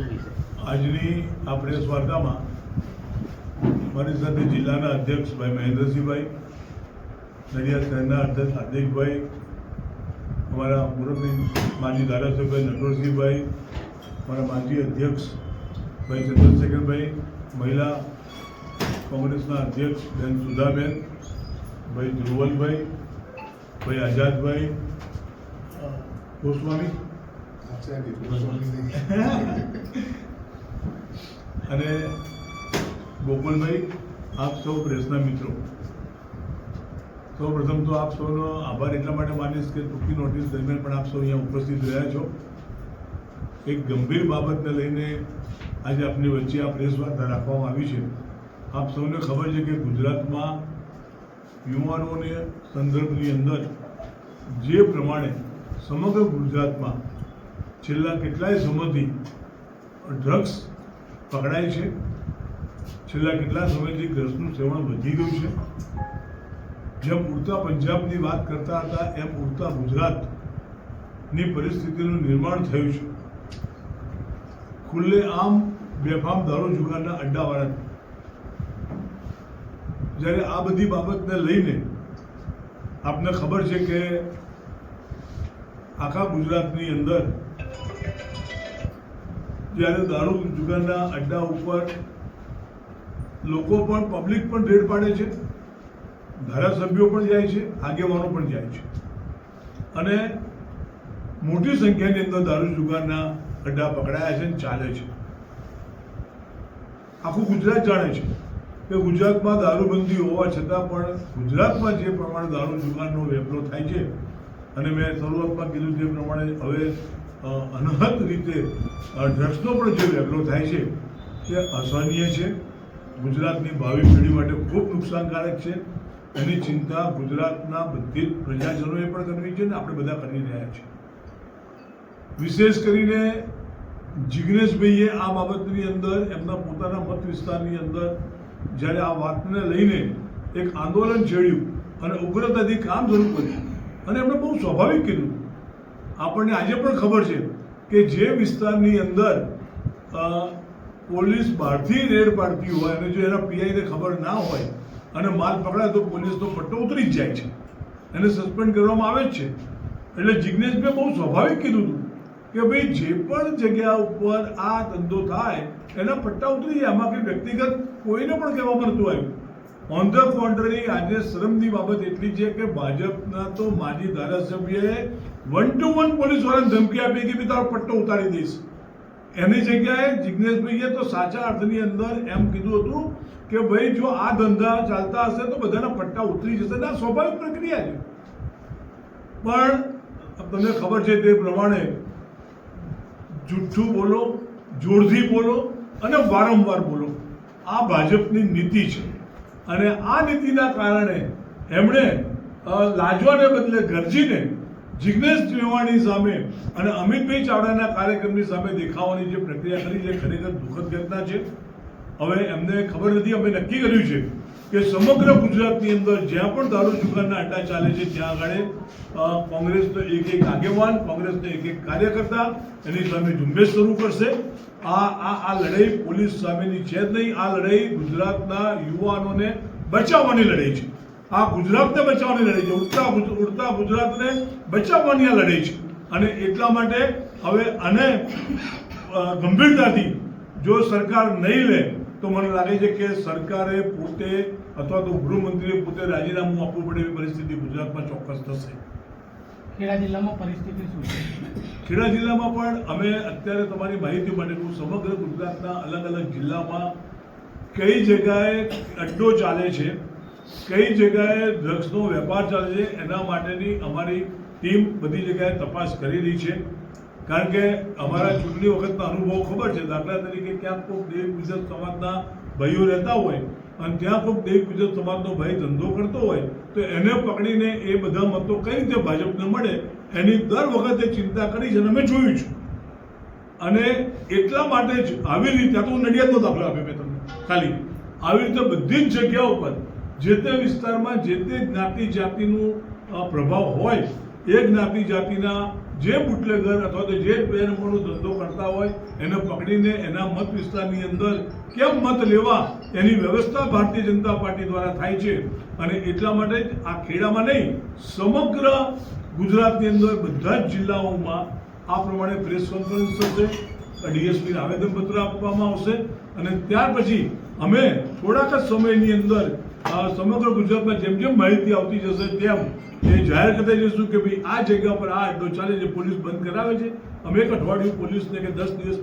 આજની આ પ્રેસ વાર્તામાં મારી સાથે જિલ્લાના અધ્યક્ષ ભાઈ મહેન્દ્રસિંહભાઈ નડિયાદ શહેરના અધ્યક્ષ હાર્દિકભાઈ, અમારા મુરબી માજી ધારાસભ્ય નટવરસિંહભાઈ મારા માજી અધ્યક્ષ ભાઈ ચંદ્રશેખરભાઈ, મહિલા કોંગ્રેસના અધ્યક્ષ બેન સુધાબેન, ભાઈ ધ્રુવલભાઈ, ભાઈ આઝાદભાઈ ગોસ્વામી અને ગોકુલભાઈ, આપ સૌ પ્રેસના મિત્રો. સૌ પ્રથમ તો આપ સૌનો આભાર એટલા માટે માનીશ કે ટૂંકી નોટિસ દરમિયાન પણ આપ સૌ અહીંયા ઉપસ્થિત રહ્યા છો. એક ગંભીર બાબતને લઈને આજે આપની વચ્ચે આ પ્રેસ વાર્તા રાખવામાં આવી છે. આપ સૌને ખબર છે કે ગુજરાતમાં યુવાનોને સંદર્ભની અંદર જે પ્રમાણે સમગ્ર ગુજરાતમાં છેલ્લા કેટલાય સમયથી ડ્રગ્સ પકડાય છે. છેલ્લા કેટલા સમયથી ડ્રગ્સનું સેવન વધી ગયું છે. જેમ પૂરતા પંજાબની વાત કરતા હતા, એમ પૂરતા ગુજરાતની પરિસ્થિતિનું નિર્માણ થયું છે. ખુલ્લે આમ બેફામ દારૂ જુગારના અડ્ડાવાળા. જ્યારે આ બધી બાબતને લઈને આપને ખબર છે કે આખા ગુજરાતની અંદર જ્યારે દારૂ જુગારના અડ્ડા ઉપર લોકો પણ પબ્લિક પણ રેડ પાડે છે, ધારાસભ્યો પણ જાય છે, આગેવાનો પણ જાય છે. અને મોટી સંખ્યાની અંદર દારૂ જુગારના અડ્ડા પકડાયા છે અને ચાલે છે. આખું ગુજરાત જાણે છે કે ગુજરાતમાં દારૂબંધી હોવા છતાં પણ ગુજરાતમાં જે પ્રમાણે દારૂ જુગારનો વેપલો થાય છે, અને મેં શરૂઆતમાં કીધું તે પ્રમાણે હવે અ, અનહદ રીતે ડ્રગ્સનો પણ જે વેપલો થાય છે તે અસહનીય છે. ગુજરાતની ભાવિ પેઢી માટે ખૂબ નુકસાનકારક છે. એની ચિંતા ગુજરાતના બધી જ પ્રજાજનોએ પણ કરવી છે ને આપણે બધા કરી રહ્યા છીએ. વિશેષ કરીને જિગ્નેશભાઈએ આ બાબતની અંદર એમના પોતાના મત વિસ્તારની અંદર જ્યારે આ વાતને લઈને એક આંદોલન છેડ્યું અને ઉગ્રતાથી કામ શરૂ કર્યું અને એમણે બહુ સ્વાભાવિક કીધું આપણને આજે પણ ખબર છે કે જે વિસ્તારની અંદર પોલીસ બહારથી રેડ પાડતી હોય અને જો એના પીઆઈને ખબર ના હોય અને માલ પકડાય તો પોલીસનો પટ્ટો ઉતરી જ જાય છે. એને સસ્પેન્ડ કરવામાં આવે જ છે. એટલે જિજ્ઞેશભાઈ બહુ સ્વાભાવિક કીધું હતું કે ભાઈ જે પણ જગ્યા ઉપર આ ધંધો થાય, એના પટ્ટા ઉતરી જાય. આમાં કંઈ વ્યક્તિગત કોઈને પણ કહેવામાં નતું આવ્યું ઓન ધ કોન્ટ્રરી આજે શરમની બાબત એટલી છે કે ભાજપના તો માજી ધારાસભ્યએ વન ટુ વન પોલીસ વાળાને ધમકી આપી કે તારો પટ્ટો ઉતારી દઈશ. એની જગ્યાએ જિજ્ઞેશભાઈએ તો સાચા અર્થની અંદર એમ કીધું હતું કે ભાઈ જો આ ધંધા ચાલતા હશે તો બધાના પટ્ટા ઉતરી જશે આ સ્વાભાવિક પ્રક્રિયા છે. પણ તમને ખબર છે તે પ્રમાણે જુઠ્ઠું બોલો, જોરથી બોલો અને વારંવાર બોલો. આ ભાજપની નીતિ છે. અને આ નીતિના કારણે એમણે લાજવાને બદલે ગરજીને જિગ્નેશ ત્રિવાણી સામે અને અમિતભાઈ ચાવડાના કાર્યક્રમની સામે દેખાવાની જે પ્રક્રિયા કરી છે, ખરેખર દુઃખદ ઘટના છે. હવે એમને ખબર નથી, અમે નક્કી કર્યું છે કે સમગ્ર ગુજરાતની અંદર જ્યાં પણ દારૂ જુગારના અડ્ડા ચાલે છે, ત્યાં આગળ કોંગ્રેસનો એક એક આગેવાન, કોંગ્રેસનો એક એક કાર્યકર્તા એની સામે ઝુંબેશ શરૂ કરશે. આ આ આ લડાઈ પોલીસ સામેની છે જ નહીં. આ લડાઈ ગુજરાતના યુવાનોને બચાવવાની લડાઈ છે. આ ગુજરાતને બચાવવાની લડાઈ છે. ઉડતા ઉડતા ગુજરાતને બચાવવાની આ લડાઈ છે. અને એટલા માટે હવે આને ગંભીરતાથી જો સરકાર નહીં લે, તો મને લાગે છે કે સરકારે પોતે અથવા તો ગૃહમંત્રીએ પોતે રાજીનામું આપવું પડે એવી પરિસ્થિતિ ગુજરાતમાં ચોક્કસ થશે. ખેડા જિલ્લામાં પરિસ્થિતિ શું છે? ખેડા જિલ્લામાં પણ અમે અત્યારે તમારી માહિતી માટે કહું સમગ્ર ગુજરાતના અલગ અલગ જિલ્લામાં કઈ જગ્યાએ અડ્ડો ચાલે છે કઈ જગ્યાએ ડ્રગ્સનો વેપાર ચાલે છે એના માટેની અમારી ટીમ બધી જગ્યાએ તપાસ કરી રહી છે. કારણ કે અમારા ચૂંટણી વખતના અનુભવ ખબર છે દાખલા તરીકે ક્યાંક કોઈ દેવ ગુજરાત સમાજના ભાઈઓ રહેતા હોય અને ત્યાં કોઈક એક ગુજરાત સમાજનો ભાઈ ધંધો કરતો હોય, તો એને પકડીને એ બધા મતો કઈ રીતે ભાજપને મળે, એની દર વખતે ચિંતા કરી છે અને અમે જોયું છું. અને એટલા માટે જ આવી રીતે, આ તો હું નડિયાદનો દાખલો આપ્યો મેં તમને, ખાલી. આવી રીતે બધી જ જગ્યાઓ પર જે તે વિસ્તારમાં જે તે જ્ઞાતિ જાતિનું પ્રભાવ હોય, એ જ્ઞાતિ જાતિના જે બુટલેગર અથવા તો જે બેનમોનો ધંધો કરતા હોય, એને પકડીને એના મત વિસ્તારની અંદર કેમ મત લેવા, એની વ્યવસ્થા ભારતીય જનતા પાર્ટી દ્વારા થાય છે. અને એટલા માટે જ આ ખેડામાં નહીં, સમગ્ર ગુજરાતની અંદર બધા જ જિલ્લાઓમાં આ પ્રમાણે પ્રેસ કોન્ફરન્સ થશે ડીએસપીને આવેદનપત્ર આપવામાં આવશે. અને ત્યાર પછી અમે થોડાક જ સમયની અંદર સમગ્ર ગુજરાતમાં જેમ જેમ માહિતી આવતી જશે તેમ એ જાહેર કરતા જઈશું કે ભાઈ આ જગ્યા પર આ અડ્ડો ચાલે છે પોલીસ બંધ કરાવે છે. અમે એક અઠવાડિયું પોલીસને કે દસ દિવસ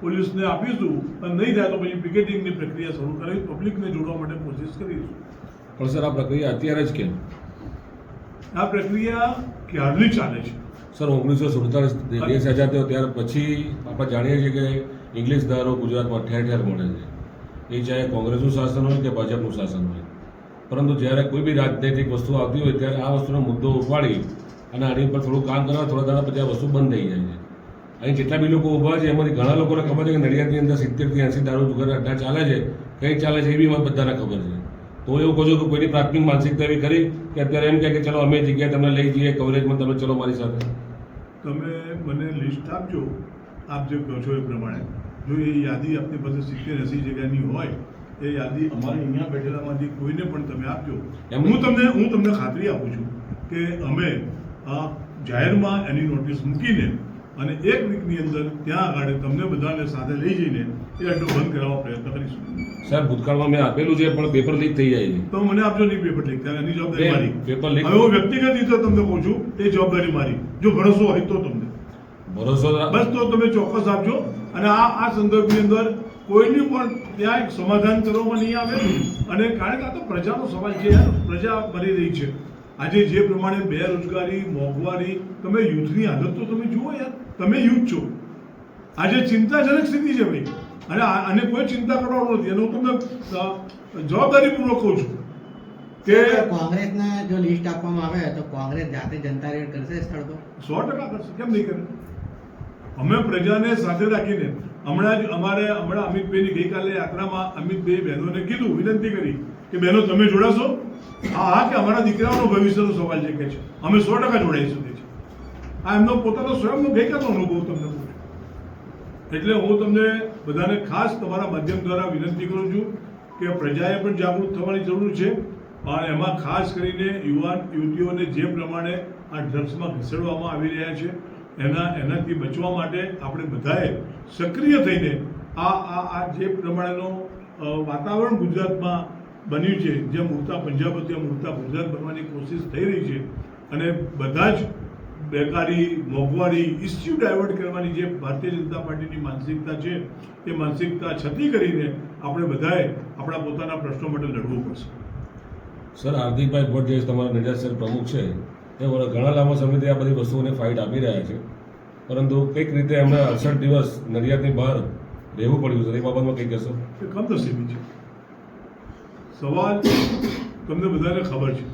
પોલીસને આપીશું અને નહીં થાય તો પછી પિકેટિંગની પ્રક્રિયા શરૂ કરાવી પબ્લિકને જોડવા માટે કોશિશ કરીશું પણ સર આ પ્રક્રિયા અત્યારે જ કેમ? આ પ્રક્રિયા ક્યારની ચાલે છે? સર ઓગણીસો સુડતાલીસ દેશ આઝાદ થયો ત્યાર પછી આપણે જાણીએ છીએ કે ઇંગ્લિશ ધારો ગુજરાતમાં ઠેર ઠેર મળે છે. એ ચાહે કોંગ્રેસનું શાસન હોય કે ભાજપનું શાસન હોય. પરંતુ જ્યારે કોઈ બી રાજનૈતિક વસ્તુ આવતી હોય ત્યારે આ વસ્તુનો મુદ્દો ઉપાડી અને આની પર થોડું કામ કરવા, થોડા દાડા પછી આ વસ્તુ બંધ થઈ જાય છે. અહીં જેટલા બી લોકો ઊભા છે, એમાંથી ઘણા લોકોને ખબર છે કે નડિયાદની અંદર સિત્તેરથી એંસી દારૂ જુગાર અડ્ડા ચાલે છે. કંઈ ચાલે છે એ બી મને બધાને ખબર છે. તો એવું કહો છો કે કોઈની પ્રાથમિક માનસિકતા એવી કરી કે અત્યારે એમ કહે કે ચલો અમે જગ્યાએ તમને લઈ જઈએ, કવરેજમાં તમે ચલો મારી સાથે? તમે મને લિસ્ટ આપજો. આપ જે કહો છો એ પ્રમાણે. જો એ યાદી આપની પાસે સિત્તેર એસી જગ્યાની હોય એ યાદી અમારે અહીંયા બેઠેલામાંથી કોઈને પણ તમે આપજો. હું તમને હું તમને ખાતરી આપું છું કે અમે આ જાહેરમાં એની નોટિસ મૂકીને અને એક વીકની અંદર ત્યાં આગળ તમને બધાને સાથે લઈ જઈને એ અડ્ડો બંધ કરાવવા પ્રયત્ન કરીશું. સાહેબ ભૂતકાળમાં મેં આપેલું છે પણ પેપર લીક થઈ જાય છે. તો મને આપજો નહીં પેપર લીક ત્યારે એની જવાબદારી મારી. પેપર લીક- હવે હું વ્યક્તિગત રીતે તમને કહું છું એ જવાબદારી મારી. જો ભરોસો હોય તો તમને. ભરોસો બસ તો તમે ચોક્કસ આપજો. અને આ આ સંદર્ભની અંદર કોઈની પણ ત્યાં એક સમાધાન કરવામાં નહીં આવે. અને કારણ કે આ તો પ્રજાનો સવાલ છે યાર. પ્રજા મરી રહી છે. આજે જે પ્રમાણે બેરોજગારી મોંઘવારી તમે યુથની હાલત તો તમે જુઓ યાર. તમે યુથ છો. આજે ચિંતાજનક સ્થિતિ છે ભાઈ. અને આને કોઈ ચિંતા કરવાનું નથી. અને હું તમને જવાબદારીપૂર્વક કહું છું કે કોંગ્રેસને જો લિસ્ટ આપવામાં આવે તો કોંગ્રેસ જાતે જનતા રેડ કરશે સ્થળ પર? સો ટકા કરશે. કેમ નહીં કરે? અમે પ્રજાને સાથે રાખીને હમણાં જ અમારે હમણાં અમિતભાઈની ગઈકાલે યાત્રામાં અમિતભાઈ બહેનોને કીધું, વિનંતી કરી કે બહેનો, તમે જોડાશો? હા હા, કે અમારા દીકરાઓનો ભવિષ્યનો સવાલ છે કે છે. અમે સો ટકા જોડાઈશું કે છે આ એમનો પોતાનો સ્વયંનો ગઈકાલનો અનુભવ તમને એટલે હું તમને બધાને ખાસ તમારા માધ્યમ દ્વારા વિનંતી કરું છું કે પ્રજાએ પણ જાગૃત થવાની જરૂર છે અને એમાં ખાસ કરીને યુવાન યુવતીઓને જે પ્રમાણે આ ડ્રગ્સમાં ઘસેડવામાં આવી રહ્યા છે એના, એનાથી બચવા માટે આપણે બધાએ સક્રિય થઈને આ આ આ જે પ્રમાણેનો વાતાવરણ ગુજરાતમાં બન્યું છે જેમ ઉડતા પંજાબ હતું ઉડતા ગુજરાત બનવાની કોશિશ થઈ રહી છે અને બધા જ બેકારી, મોંઘવારી ઇસ્યુ ડાયવર્ટ કરવાની જે ભારતીય જનતા પાર્ટીની માનસિકતા છે, એ માનસિકતા છતી કરીને આપણે બધાએ આપણા પોતાના પ્રશ્નો માટે લડવું પડશે. સર, હાર્દિકભાઈ ભટ્ટ જે તમારા શહેર પ્રમુખ છે એ ઘણા લાંબા સમયથી આ બધી વસ્તુઓને ફાઇટ આપી રહ્યા છે. પરંતુ કંઈક રીતે એમને અડસઠ દિવસ નડિયાદની બહાર રહેવું પડ્યું છે. એ બાબતમાં કંઈ કહેશો? કમનસીબી છે. સવાલ તમને બધાને ખબર છે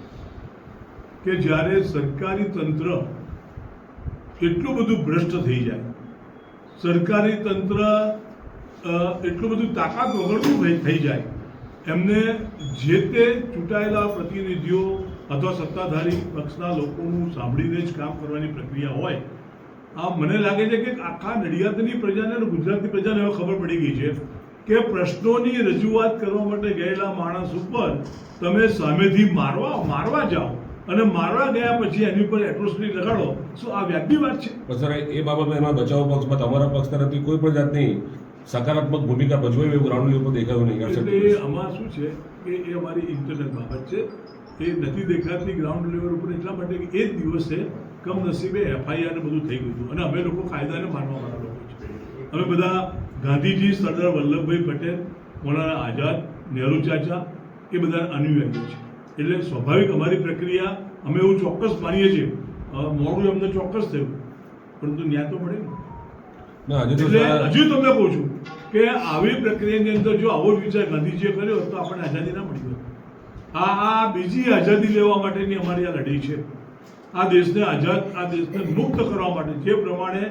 કે જ્યારે સરકારી તંત્ર એટલું બધું ભ્રષ્ટ થઈ જાય, સરકારી તંત્ર એટલું બધું તાકાત વગરનું થઈ જાય, એમને જે તે ચૂંટાયેલા પ્રતિનિધિઓ અથવા સત્તાધારી પક્ષના લોકોનું સાંભળીને જ કામ કરવાની પ્રક્રિયા હોય આ મને લાગે છે કે આખા નડિયાદની પ્રજાને અને ગુજરાતની પ્રજાને હવે ખબર પડી ગઈ છે કે પ્રશ્નોની રજૂઆત કરવા માટે ગયેલા માણસ ઉપર તમે સામેથી મારવા મારવા જાઓ અને મારવા ગયા પછી એની ઉપર એટ્રોસિટી લગાડો શું આ વ્યાજબી વાત છે. સર એ બાબતમાં એમાં બચાવ પક્ષમાં તમારા પક્ષ તરફથી કોઈ પણ જાતની સકારાત્મક ભૂમિકા ભજવાય એવું ગ્રાઉન્ડ લેવલ પર દેખાયું નહીં. એટલે એ આમાં શું છે કે એ અમારી ઇન્ટરનલ બાબત છે. એ નથી દેખાતી ગ્રાઉન્ડ લેવલ ઉપર એટલા માટે કે એ જ દિવસે કમનસીબે એફઆઈઆર ને બધું થઈ ગયું હતું. અને અમે લોકો કાયદાને માનવાવાળા લોકો છે. અમે બધા ગાંધીજી સરદાર વલ્લભભાઈ પટેલ મોલાના આઝાદ નહેરુ ચાચા એ બધા અનુયાયીઓ છે. એટલે સ્વાભાવિક અમારી પ્રક્રિયા અમે એવું ચોક્કસ માનીએ છીએ. મોડું અમને ચોક્કસ થયું. પરંતુ ન્યાય તો મળે ને. હજુ તો એટલે હજુ તમને કહું છું કે આવી પ્રક્રિયાની અંદર જો આવો જ વિચાર ગાંધીજીએ કર્યો તો આપણને આઝાદી ના મળી હોત આ આ બીજી આઝાદી લેવા માટેની અમારી આ લડી છે. આ દેશને આઝાદ, આ દેશને મુક્ત કરવા માટે જે પ્રમાણે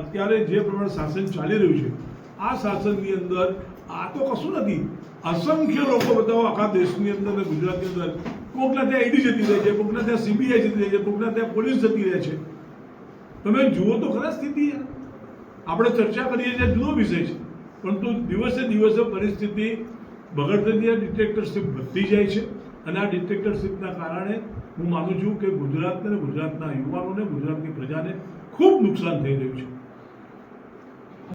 અત્યારે જે પ્રમાણે શાસન ચાલી રહ્યું છે, આ શાસનની અંદર આ તો કશું નથી. અસંખ્ય લોકો બતાવો, આખા દેશની અંદર અને ગુજરાતની અંદર. કોકના ત્યાં ઈડી જતી રહે છે કોકના ત્યાં સીબીઆઈ જતી રહે છે કોકના ત્યાં પોલીસ જતી રહે છે. તમે જુઓ તો ખરા સ્થિતિ આપણે ચર્ચા કરીએ છીએ જુદો વિષય છે. પરંતુ દિવસે દિવસે પરિસ્થિતિ બગડતી આ ડિટેક્ટરશીપ વધતી જાય છે અને આ ડિટેક્ટરશીપના કારણે હું માનું છું કે ગુજરાતને ગુજરાતના યુવાનોને ગુજરાતની પ્રજાને ખૂબ નુકસાન થઈ રહ્યું છે.